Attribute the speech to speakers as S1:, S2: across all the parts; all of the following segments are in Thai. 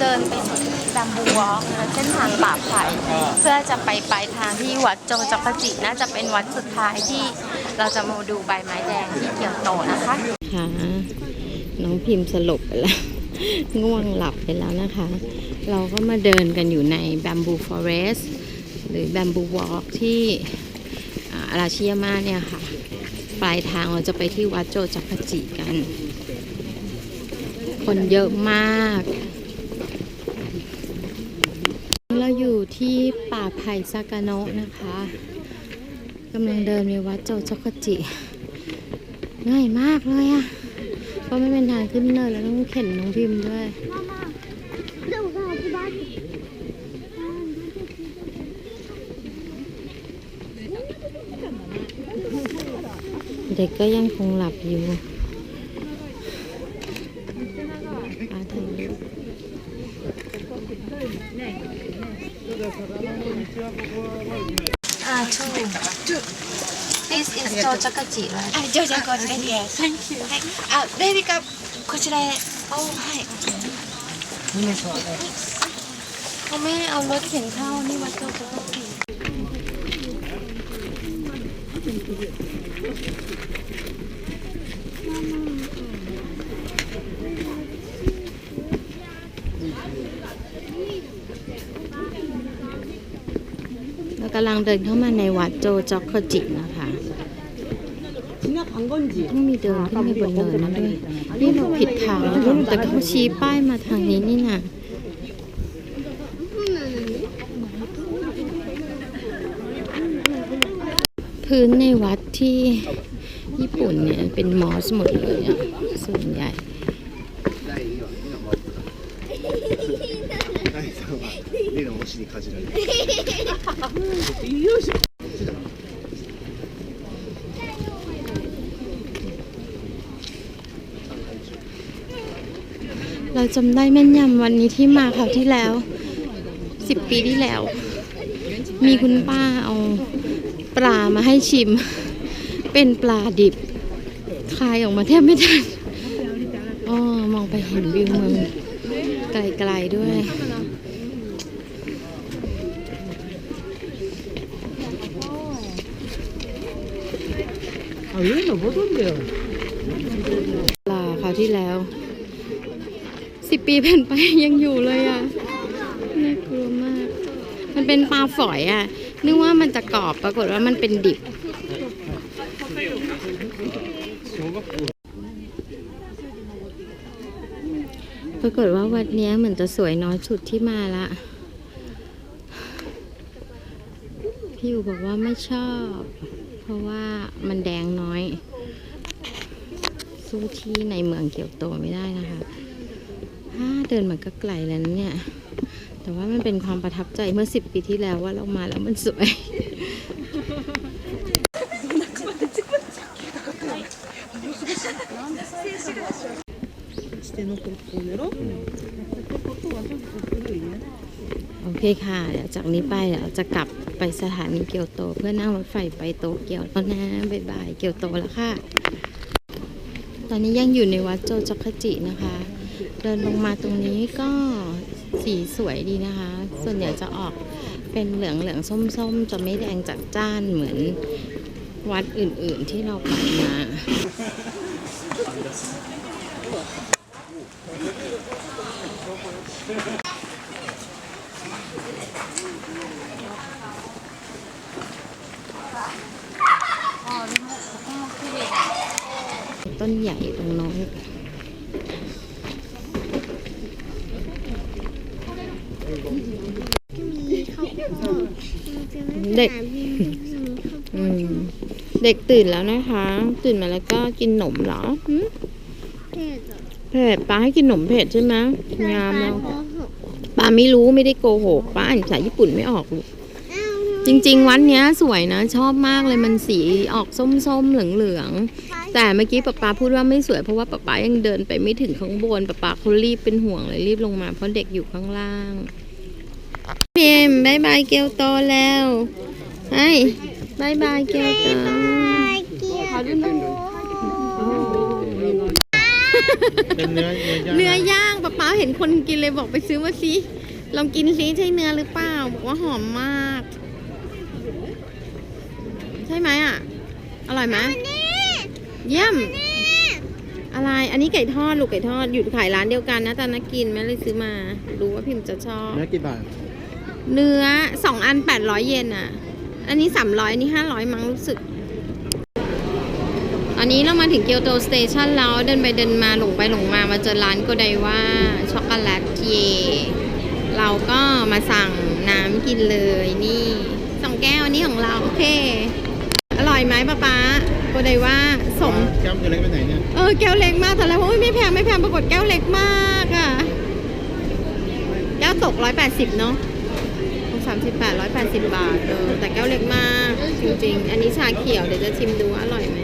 S1: เดินไปที่ดัมบูวอล์กเส้นทางป่าไผ่เพื่อจะไปปลายทางที่วัดโจจักรจิน่าจะเป็นวัดสุดท้ายที่เราจะมาดูใบไม้แดงที่เกียวโตนะคะ
S2: ค่ะน้องพิมพ์สลบไปแล้ว ง่วงหลับไปแล้วนะคะ เราก็มาเดินกันอยู่ใน Bamboo Forest หรือ Bamboo Walk ที่อ่าอาราชิยามาเนี่ยค่ะ ปลายทางเราจะไปที่วัดโจจักรจิกัน คนเยอะมาก เราอยู่ ที่ป่าไผ่ซากาโนะนะคะกำลังเดินไปวัดโจจักจิ ง่ายมากเลยอะเพราะไม่เป็นทางขึ้นเนินแล้วต้องเข็นน้องพิมพ์ด้วยเด็กก็ยังคงหลับอยู่อาถ่า
S1: Ah, two. Two. This is
S3: Chojakachi, right? Ah, Chojakachi, yes. Thank you. Ah, baby cup, こちらへ。Oh, はい。
S1: พ่อแม่เอารถเข็นข้าวนี่มาเจ้าของ
S2: เรากำลังเดินเข้ามาในวัดโจจ็อกโคจินะคะ ต้องมีเดินขึ้นไปบนเนินนั้นด้วย นี่เราผิดทางแล้วแต่เขาชี้ป้ายมาทางนี้นี่นะพื้นในวัดที่ญี่ปุ่นเนี่ยเป็นมอสหมดเลยอะส่วนใหญ่
S4: 第3話例の推しにかじられる
S2: เราจำได้แม่นยำวันนี้ที่มาคราวที่แล้วสิบปีที่แล้ว มีคุณป้าเอาปลามาให้ชิม เป็นปลาดิบคายออกมาแทบไม่ทันอ๋อมองไปเห็นวิวเมืองไกลๆด้วย ปลาคราวที่แล้ว สิบปีผ่านไปยังอยู่เลยอะ น่ากลัวมาก มันเป็นปลาฝอยอะ นึกว่ามันจะกรอบปรากฏว่ามันเป็นดิบ ปรากฏว่าวัดเนี้ยเหมือนจะสวยน้อยสุดที่มาละ พี่อยู่บอกว่าไม่ชอบเพ ราะว่ามันแดงน้อย สู้ที่ในเมืองเกียวโตไม่ได้นะคะถ้าเดินมาก็ไกลแล้วเนี่ย แต่ว่ามันเป็นความประทับใจเมื่อสิบปีที่แล้วว่าเรามาแล้วมันสวยโอเคค่ะ เดี๋ยวจากนี้ไปเดี๋ยวจะกลับ ไปสถานีเกียวโต เพื่อนั่งรถไฟไปโตเกียวแล้วนะบ๊ายบายเกียวโตแล้วค่ะ ตอนนี้ยังอยู่ในวัดโจจักจินะคะ เดินลงมาตรงนี้ก็สีสวยดีนะคะ ส่วนใหญ่จะออกเป็นเหลืองเหลืองส้มส้มๆจะไม่แดงจัดจ้านเหมือนวัดอื่นๆที่เราไปมา ต้นใหญ่ตรงโน้นเด็กอืมเด็กตื่นแล้วนะคะ ตื่นมาแล้วก็กินหนมเหรอหืมเผ็ดป้าให้กินหนมเผ็ดใช่ไหมงามแล้วป้าไม่รู้ไม่ได้โกหกป้าอ่านภาษาญี่ปุ่นไม่ออกลูกจริง ๆ วันเนี้ยสวยนะ ชอบมากเลยมันสีออกส้มๆเหลืองๆ แต่เมื่อกี้ป๊าป๊าพูดว่าไม่สวยเพราะว่าป๊าป๊ายังเดินไปไม่ถึงข้างบนป๊าป๊าเขารีบเป็นห่วงเลยรีบลงมาเพราะเด็กอยู่ข้างล่างพิมบายบายเกียวโตแล้วไอ้บายบายเกียวโต
S4: เป็นเนื้อเนื้อย่าง
S2: เนื้อย่างป๊าป้าเห็นคนกินเลยบอกไปซื้อมาสิลองกินสิใช่เนื้อหรือเปล่าบอกว่าหอมมาก ใช่ไหมอะ อร่อยไหม เยี่ยม อะไร อันนี้ไก่ทอดลูกไก่ทอดอยู่ขายร้านเดียวกันนะแต่นักกินแม่เลยซื้อมา รู้ว่าพิมพ์จะชอบ
S4: เนื้อกี่บาท
S2: เนื้อสองอันแปดร้อยเยนอะ อันนี้สามร้อยอันนี้ห้าร้อยมั้งรู้สึก ตอนนี้เรามาถึงเกียวโตสเตชันแล้วเดินไปเดินมาหลงไปหลงมามาเจอร้านโกไดว่าช็อกโกแลตเยเราก็มาสั่งน้ำกินเลยนี่สองแก้วอันนี้ของเรา โอเค อร่อยไหมป้าป๊าโกไดว่าสม
S4: แก้มจะเล็กไปไหนเนี่ย
S2: เออแก้วเล็กมากตอนแรกว่าอุ๊ยไม่แพงไม่แพงปรากฏแก้วเล็กมากอะ่ะ แก้วตกร้อยแปดสิบเนาะสามสิบแปดร้อยแปดสิบบาทเออแต่แก้วเล็กมากจริงๆ อันนี้ชาเขียวเดี๋ยวจะชิมดูว่าอร่อยไหม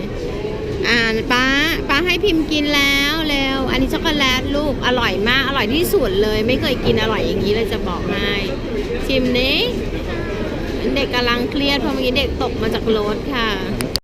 S2: อ่าป้าป้าให้พิมพ์กินแล้วเร็วอันนี้ช็อกโกแลตลูกอร่อยมากอร่อยที่สุดเลย ไม่เคยกินอร่อยอย่างนี้เลยจะบอกให้ชิมนี้เด็กกำลังเครียดเพราะเมื่อกี้เด็กตกมาจากรถค่ะ